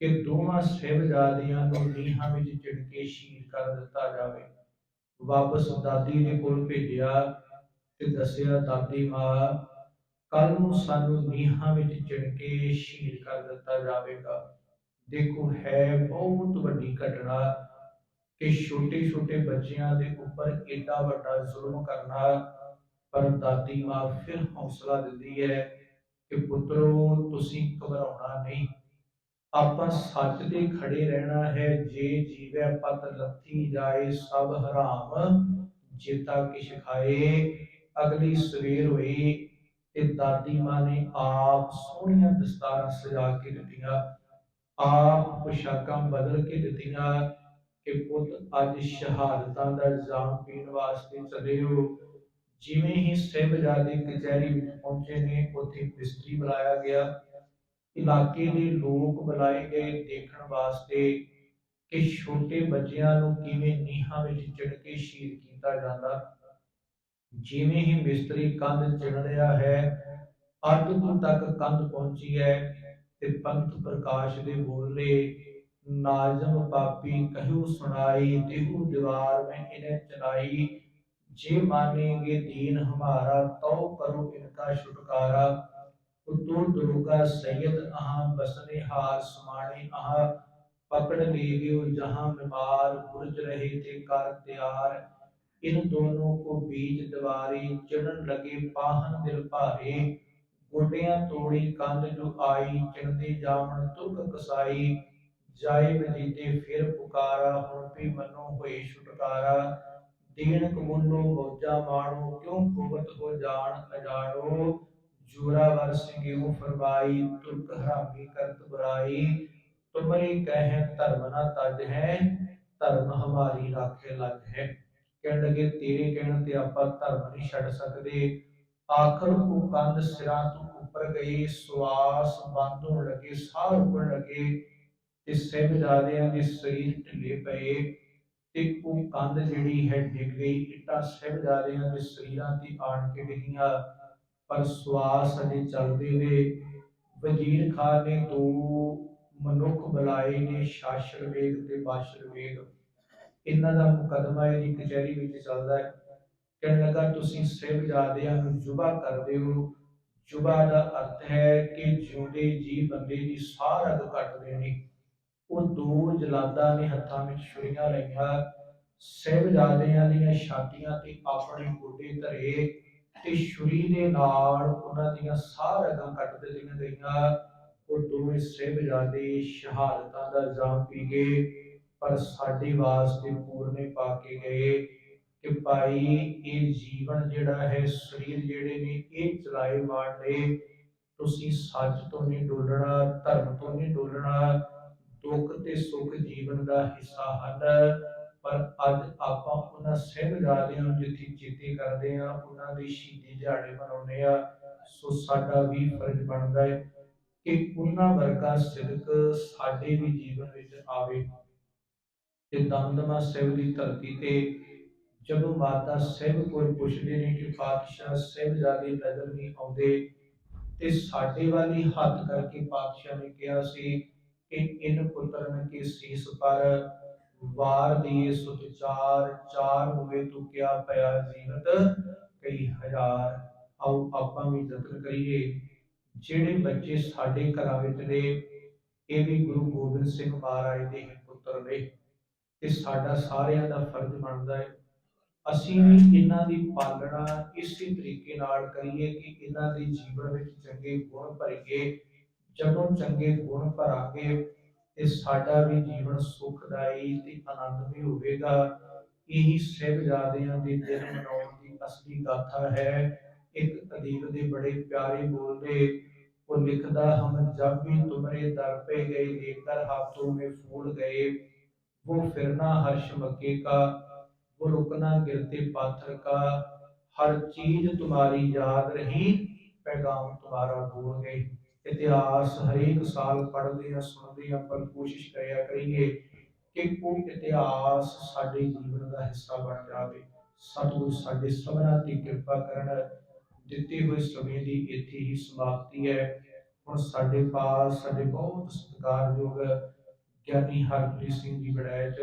ਕਿ ਦੋਵਾਂ ਸਾਹਿਬਜ਼ਾਦਿਆਂ ਨੂੰ ਨੀਹਾਂ ਵਿੱਚ ਚਿਣ ਕੇ ਸ਼ਹੀਦ ਕਰ ਦਿੱਤਾ ਜਾਵੇ। ਵਾਪਸ ਦਾਦੀ ਦੇ ਕੋਲ ਭੇਜਿਆ ਤੇ ਦੱਸਿਆ, ਦਾਦੀ ਮਾਂ ਕੱਲ ਨੂੰ ਸਾਨੂੰ ਨੀਹਾਂ ਵਿੱਚ ਚਿਣ ਕੇ ਸ਼ਹੀਦ ਕਰ ਦਿੱਤਾ ਜਾਵੇਗਾ। ਦੇਖੋ ਹੈ ਬਹੁਤ ਵੱਡੀ ਘਟਨਾ ਕਿ ਛੋਟੇ ਛੋਟੇ ਬੱਚਿਆਂ ਦੇ ਉੱਪਰ ਏਡਾ ਵੱਡਾ ਜ਼ੁਲਮ ਕਰਨਾ ਪਰ ਦਾਦੀ ਮਾਂ ਫਿਰ ਹੌਸਲਾ ਦਿੰਦੀ ਹੈ ਕਿ ਪੁੱਤਰੋ, ਤੁਸੀਂ ਘਬਰਾਉਣਾ ਨਹੀਂ। ਆਪਾਂ ਸੱਚ ਦੇ ਖੜੇ ਰਹਿਣਾ ਹੈ, ਜੇ ਜੀਵੈ ਪਤ ਲੱਥੀ ਜਾਏ, ਸਭ ਹਰਾਮ ਜੇਤਾ ਕਿਛ ਖਾਏ। ਅਗਲੀ ਸਵੇਰ ਹੋਈ ਤੇ ਦਾਦੀ ਮਾਂ ਨੇ ਆਪ ਸੋਹਣੀਆਂ ਦਸਤਾਰਾਂ ਸਜਾ ਕੇ ਦਿੱਤੀਆਂ। ਆਪ ਪੁਸ਼ਾਕਾਂ ਬਦਲ ਕੇ ਦਿੱਤੀਆਂ ਕਿ ਪੁੱਤ, ਅੱਜ ਸ਼ਹਾਦਤਾਂ ਦਾ ਇਲਜ਼ਾਮ ਪੀਣ ਵਾਸਤੇ ਚੱਲੇ ਹੋ ਜਿਵੇਂ ਹੀ ਸਾਹਿਬਜ਼ਾਦੇ ਕਚਹਿਰੀ ਵਿੱਚ ਪਹੁੰਚੇ ਨੇ, ਉੱਥੇ ਮਿਸਤਰੀ ਬੁਲਾਇਆ ਗਿਆ। ਇਲਾਕੇ ਦੇ ਲੋਕ ਬੁਲਾਏ ਗਏ ਦੇਖਣ ਵਾਸਤੇ ਕਿ ਛੋਟੇ ਬੱਚਿਆਂ ਨੂੰ ਕਿਵੇਂ ਨੀਹਾਂ ਵਿੱਚ ਚਿੜ ਕੇ ਸ਼ਹੀਦ ਕੀਤਾ ਜਾਂਦਾ। ਜਿਵੇਂ ਹੀ ਮਿਸਤਰੀ ਕੰਧ ਚਿਣ ਰਿਹਾ ਹੈ, ਅੱਧ ਦੂਰ ਤੱਕ ਕੰਧ ਪਹੁੰਚੀ ਹੈ ਤੇ ਪੰਥ ਪ੍ਰਕਾਸ਼ ਦੇ ਬੋਲੇ, ਨਾਜ਼ਮ ਪਾਪੀ ਕਹਿਉ ਸੁਣਾਈ, ਦੇਹੂ ਦੀਵਾਰ ਮੈਂ ਇਹਨੇ ਚਲਾਈ। ਜੇ ਮਾਨੇਗੇ ਦੀਨ ਹਮਾਰਾ, ਤਉ ਕਰੋ ਇਨਕਾ ਛੁਟਕਾਰਾ। ਉਤੋਂ ਦੁਰਗਾ ਸੈਦ ਆਹ ਬਸਨੇ ਹਾਰ ਸਮਾਣੇ ਆਹ ਪਕੜ ਲੀਓ ਜਹਾਂ ਬਿਮਾਰ ਗੁਰਜ ਰਹੇ ਤੇ ਕਰ ਤਿਆਰ। ਇਨ ਦੋਨੋਂ ਕੋ ਬੀਜ ਦਵਾਰੀ ਚੜਨ ਲਗੇ ਪਾਹਨ ਦਿਲ ਭਾਰੇ। ਗੋਡਿਆਂ ਤੋੜੀ ਕੰਨ ਜੋ ਆਈ ਚਿੰਦੇ ਜਾਵਣ ਤੁਰਕ ਕਸਾਈ। ਜਾਏ ਬਜੀਤੇ ਫਿਰ ਪੁਕਾਰਾ, ਹੁਣ ਵੀ ਮੰਨੋ ਹੋਈ ਛੁਟਕਾਰਾ। ਦੇਣ ਕਮੋਨੋ ਮੋਜਾ ਮਾਣੋ, ਕਿਉਂ ਖੁਮਤ ਹੋ ਜਾਣ ਅਜਾਣੋ ਜੋਰਾਵਰ ਸਿੰਘਿਉ ਫਰਮਾਈ, ਤੁਰਕ ਹਰਾਮੀ ਕਰਤ ਬੁਰਾਈ। ਤੁਮਰੀ ਕਹਿ, ਧਰਮ ਨਾ ਤਜ ਹੈ, ਧਰਮ ਹਮਾਰੀ ਰਾਖੇ ਲੱਗ ਹੈ। ਕਹਿਣ ਲੱਗੇ, ਤੇਰੇ ਕਹਿਣ ਤੇ ਆਪਾਂ ਧਰਮ ਨਹੀਂ ਛੱਡ ਸਕਦੇ। ਆਖਰ ਉਹ ਕੰਧ ਸਿਰਾਂ ਤੋਂ ਉੱਪਰ ਗਈ ਸਵਾਸ ਬੰਦ ਹੋਣ ਲੱਗੇ, ਸਾਹ ਰੁਕਣ ਲੱਗੇ, ਤੇ ਸਹਿਬਜ਼ਾਦਿਆਂ ਦੇ ਸਰੀਰ ਢਿੱਲੇ ਪਏ, ਤੇ ਉਹ ਕੰਧ ਜਿਹੜੀ ਹੈ ਡਿੱਗ ਗਈ, ਇੱਟਾਂ ਸਹਿਬਜ਼ਾਦਿਆਂ ਦੇ ਸਰੀਰਾਂ ਤੇ ਆਣ ਕੇ ਡਿੱਗੀਆਂ, ਪਰ ਸਵਾਸ ਅਜੇ ਚੱਲਦੇ ਨੇ। ਵਜ਼ੀਰ ਖਾਨ ਨੇ ਦੋ ਮਨੁੱਖ ਬੁਲਾਏ ਨੇ ਸ਼ਾਸਰ ਵੇਗ ਤੇ ਬਾਸ਼ਰ ਵੇਗ ਇਹਨਾਂ ਦਾ ਮੁਕਦਮਾ ਇਹਦੀ ਕਚਹਿਰੀ ਵਿੱਚ ਚੱਲਦਾ ਹੈ। ਕਹਿਣ ਲੱਗਾ, ਤੁਸੀਂ ਸਹਿਬਜ਼ਾਦਿਆਂ ਨੂੰ ਜੁਬਾ ਕਰਦੇ ਹੋ। ਜੁਬਾ ਦਾ ਅਰਥ ਹੈ ਕਿ ਜਿਉਂਦੇ ਜੀ ਬੰਦੇ ਦੀ ਸਾਹ ਰਗ ਕੱਟ ਦੇਣੀ ਉਹ ਦੋ ਜਲਾਦਾਂ ਨੇ ਹੱਥਾਂ ਵਿੱਚ ਛੁਰੀਆਂ ਲਈਆਂ। ਸਹਿਬਜ਼ਾਦਿਆਂ ਦੀਆਂ ਛਾਤੀਆਂ ਤੇ ਆਪਣੇ ਗੋਡੇ ਧਰੇ ਤੇ ਛੁਰੀ ਦੇ ਨਾਲ ਉਹਨਾਂ ਦੀਆਂ ਸਾਹ ਰਗਾਂ ਕੱਟ ਦਿੱਤੀਆਂ ਗਈਆਂ। ਉਹ ਦੋਵੇਂ ਸਹਿਬਜ਼ਾਦੇ ਸ਼ਹਾਦਤਾਂ ਦਾ ਜਾਮ ਪੀ ਗਏ, ਪਰ ਸਾਡੇ ਵਾਸਤੇ ਪੂਰਨੇ ਪਾ ਕੇ ਗਏ। ਕਿ ਭਾਈ ਇਹ ਜੀਵਨ ਜਿਹੜਾ ਹੈ, ਸਰੀਰ ਜਿਹੜੇ ਨੇ, ਇਹ ਚਲਾਏ ਵਾਂਡੇ ਤੁਸੀਂ ਸੱਚ ਤੋਂ ਨਹੀਂ ਡੋਲਣਾ, ਧਰਮ ਤੋਂ ਨਹੀਂ ਡੋਲਣਾ, ਦੁੱਖ ਤੇ ਸੁੱਖ ਜੀਵਨ ਦਾ ਹਿੱਸਾ ਹਨ। ਪਰ ਅੱਜ ਆਪਾਂ ਉਹਨਾਂ ਸਹਿਬਜ਼ਾਦਿਆਂ ਨੂੰ ਜਿੱਥੇ ਚੇਤੇ ਕਰਦੇ ਆ ਉਹਨਾਂ ਦੇ ਸ਼ਹੀਦੀ ਦਿਹਾੜੇ ਮਨਾਉਂਦੇ ਆ ਸੋ ਸਾਡਾ ਵੀ ਫਰਜ਼ ਬਣਦਾ ਹੈ ਕਿ ਉਹਨਾਂ ਵਰਗਾ ਸਿਦਕ ਸਾਡੇ ਵੀ ਜੀਵਨ ਵਿੱਚ ਆਵੇ। ਤੇ ਦਮਦਮਾ ਸਾਹਿਬ ਦੀ ਧਰਤੀ ਤੇ ਜਦੋਂ ਮਾਤਾ ਸਾਹਿਬ ਕੋਲ ਪੁੱਛਦੇ ਨੇ ਕਿ ਪਾਤਸ਼ਾਹ ਸਾਹਿਬਜ਼ਾਦੇ ਨਜ਼ਰ ਨਹੀਂ ਆਉਂਦੇ, ਤੇ ਸਾਡੇ ਵਾਲੀ ਹੱਥ ਕਰਕੇ ਪਾਤਸ਼ਾਹ ਨੇ ਕਿਹਾ ਸੀ ਕਿ ਇਨ ਪੁੱਤਰਨ ਕੇ ਸੀਸ ਪਰ, ਵਾਰ ਦੀ ਸੁਤ ਚਾਰ ਚਾਰ ਹੋਵੇ ਤੂੰ ਕਿਆ ਪਿਆ ਜੀਵਤ ਕਈ ਹਜ਼ਾਰ। ਆਓ ਆਪਾਂ ਵੀ ਯਤਨ ਕਰੀਏ, ਜਿਹੜੇ ਬੱਚੇ ਸਾਡੇ ਘਰਾਂ ਵਿੱਚ ਨੇ, ਇਹ ਵੀ ਗੁਰੂ ਗੋਬਿੰਦ ਸਿੰਘ ਮਹਾਰਾਜ ਦੇ ਪੁੱਤਰ ਨੇ। ਤੇ ਸਾਡਾ ਸਾਰਿਆਂ ਦਾ ਫਰਜ਼ ਬਣਦਾ ਹੈ ਅਸੀਂ ਵੀ ਇਹਨਾਂ ਦੀ ਪਾਲਣਾ ਇਸੇ ਤਰੀਕੇ ਨਾਲ ਕਰੀਏ ਕਿ ਇਹਨਾਂ ਦੇ ਜੀਵਨ ਵਿੱਚ ਚੰਗੇ ਗੁਣ ਭਰੀਏ, ਜਦੋਂ ਚੰਗੇ ਗੁਣ ਭਰਾਂਗੇ ਤੇ ਸਾਡਾ ਵੀ ਜੀਵਨ ਸੁਖਦਾਈ ਤੇ ਆਨੰਦਮਈ ਹੋਵੇਗਾ। ਇਹੀ ਸਹਿਬਜ਼ਾਦਿਆਂ ਦੇ ਦਿਨ ਮਨਾਉਣ ਦੀ ਅਸਲੀ ਗਾਥਾ ਹੈ। ਇੱਕ ਅਦੀਬ ਦੇ ਬੜੇ ਪਿਆਰੇ ਬੋਲਦੇ ਉਹ ਲਿਖਦਾ, ਹਮ ਜਬ ਵੀ ਤੁਮਰੇ ਦਰ ਪੇ ਗਏ, ਲੇਕਰ ਹਾਥੋਂ ਮੇ ਫੂਲ ਗਏ ਉਹ ਫਿਰਨਾ ਹਰਸ਼ ਮੱਕੇ ਕਾ। वो रुकना गिरते पाथर का हर चीज तुम्हारी याद रही पैगाम तुम्हारा भूल गए ਇਤਿਹਾਸ ਹਰੇਕ ਸਾਲ ਪੜ੍ਹਦੇ ਆ ਸੁਣਦੇ ਆ ਪਰ ਕੋਸ਼ਿਸ਼ ਕਰਿਆ ਕਰੀਏ ਕਿ ਉਹ ਇਤਿਹਾਸ ਸਾਡੇ ਜੀਵਨ ਦਾ ਹਿੱਸਾ ਬਣ ਜਾਵੇ ਸਤਿਗੁਰ ਸਾਡੇ ਸਭਨਾਂ ਤੇ ਕਿਰਪਾ ਕਰਨ ਦਿੱਤੇ ਹੋਏ ਸਮੇਂ ਦੀ ਇੱਥੇ ਹੀ ਸਮਾਪਤੀ ਹੈ ਹੁਣ ਸਾਡੇ ਪਾਸ ਸਾਡੇ ਬਹੁਤ ਸਤਿਕਾਰਯੋਗ ਗਿਆਨੀ ਹਰਪ੍ਰੀਤ ਸਿੰਘ ਜੀ ਬੜੈਚ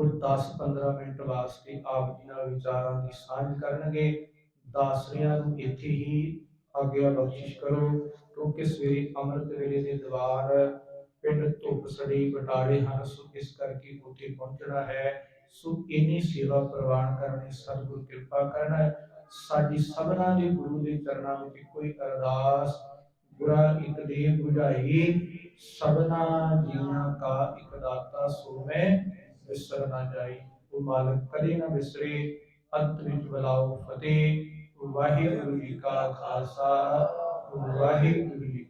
ਉਹ 10-15 ਮਿੰਟ ਵਾਸਤੇ ਆਪ ਜੀ ਨਾਲ ਵਿਚਾਰਾਂ ਦੀ ਸਾਂਝ ਕਰਨਗੇ। ਦਾਸਰਿਆਂ ਨੂੰ ਇੱਥੇ ਹੀ ਆਗਿਆ ਬਖਸ਼ਿਸ਼ ਕਰੋ, ਕਿਉਂਕਿ ਸਵੇਰੇ ਅੰਮ੍ਰਿਤ ਵੇਲੇ ਦੇ ਦੀਵਾਰ ਪਿੰਡ ਧੁੱਪ ਸੜੀ, ਬਟਾਲੇ ਹਨ, ਸੋ ਇਸ ਕਰਕੇ ਉੱਥੇ ਪਹੁੰਚਣਾ ਹੈ। ਸੋ ਇਨੀ ਸੇਵਾ ਪ੍ਰਵਾਨ ਕਰਨੀ ਸਤਿਗੁਰ ਕਿਰਪਾ ਕਰਨਾ। ਸਾਡੀ ਸਭਨਾ ਦੇ ਗੁਰੂ ਦੇ ਚਰਨਾਂ ਵਿੱਚ ਕੋਈ ਅਰਦਾਸ ਬੁਰਾ ਇਕ ਦੇ 부ਝਾਈ ਸਭਨਾ ਜੀਵਾਂ ਕਾ ਇਕ ਦਾਤਾ ਸੋ ਮੈਂ ਵਿਸਰ ਨਾ ਜਾਈ, ਉਹ ਮਾਲਕ ਕਦੇ ਨਾ ਵਿਸਰੇ ਅੰਤ ਵਿੱਚ ਬਲਾਓ ਫਤਿਹ। ਵਾਹਿਗੁਰੂ ਜੀ ਕਾ ਖਾਲਸਾ, ਵਾਹਿਗੁਰੂ ਜੀ